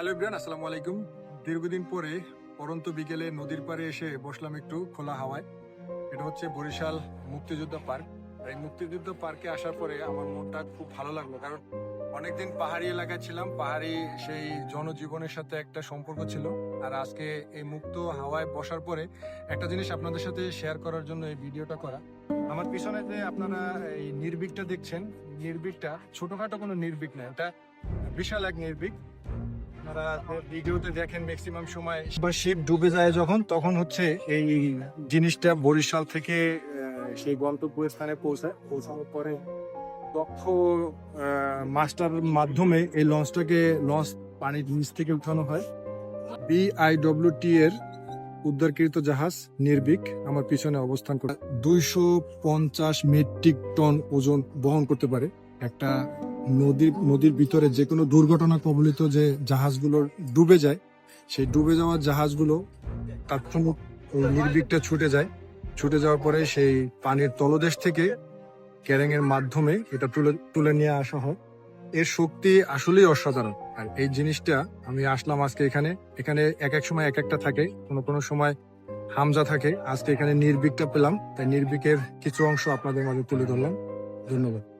Hello Ibran আসসালামু আলাইকুম। দীর্ঘদিন পরে পরন্ত বিকেলে নদীর পাড়ে এসে বসলাম একটু খোলা হাওয়ায়। এটা হচ্ছে বরিশাল মুক্তিযোদ্ধা পার্ক। এই মুক্তিযুদ্ধ পার্কে আসার পরে আমার মনটা খুব ভালো লাগল, কারণ অনেকদিন পাহাড়ি এলাকায় ছিলাম, পাহাড়ি সেই জনজীবনের সাথে একটা সম্পর্ক ছিল। আর আজকে এই মুক্ত হাওয়ায় বসার পরে একটা জিনিস আপনাদের সাথে শেয়ার করার জন্য এই ভিডিওটা করা। আমার পিছনে যে আপনারা এই নির্বিকটা দেখছেন নির্বিকটা ছোটখাটো কোনো নির্বিক না, এটা বিশাল এক নির্বিক আপনারা ভিডিওতে দেখেন ম্যাক্সিমাম সময়, বা শিপ ডুবে যায় যখন, তখন হচ্ছে এই জিনিসটা বরিশাল থেকে সেই গন্তব্য স্থানে পৌঁছায়। পৌঁছানোর পরে দক্ষ মাস্টার মাধ্যমে এই লঞ্চটাকে, লঞ্চ পানির নিচ থেকে উঠানো হয়। বিআইডব্লিউটি এর উদ্ধারকৃত জাহাজ নির্বিক আমার পিছনে অবস্থান করে। দুইশো পঞ্চাশ মেট্রিক টন ওজন বহন করতে পারে। একটা নদীর নদীর ভিতরে যে কোনো দুর্ঘটনা কবলিত যে জাহাজগুলো ডুবে যায়, সেই ডুবে যাওয়া জাহাজগুলো তাৎক্ষণিক নির্বিকটা ছুটে যায়। ছুটে যাওয়ার পরে সেই পানির তলদেশ থেকে ক্যারেং এর মাধ্যমে এটা তুলে তুলে নিয়ে আসা হয়। এর শক্তি আসলেই অসাধারণ। আর এই জিনিসটা আমি আসলাম আজকে এখানে। এখানে এক এক সময় এক একটা থাকে, কোনো কোনো সময় হামজা থাকে। আজকে এখানে নির্বিকটা পেলাম। তাই নির্বিকের কিছু অংশ আপনাদের মাঝে তুলে ধরলাম। ধন্যবাদ।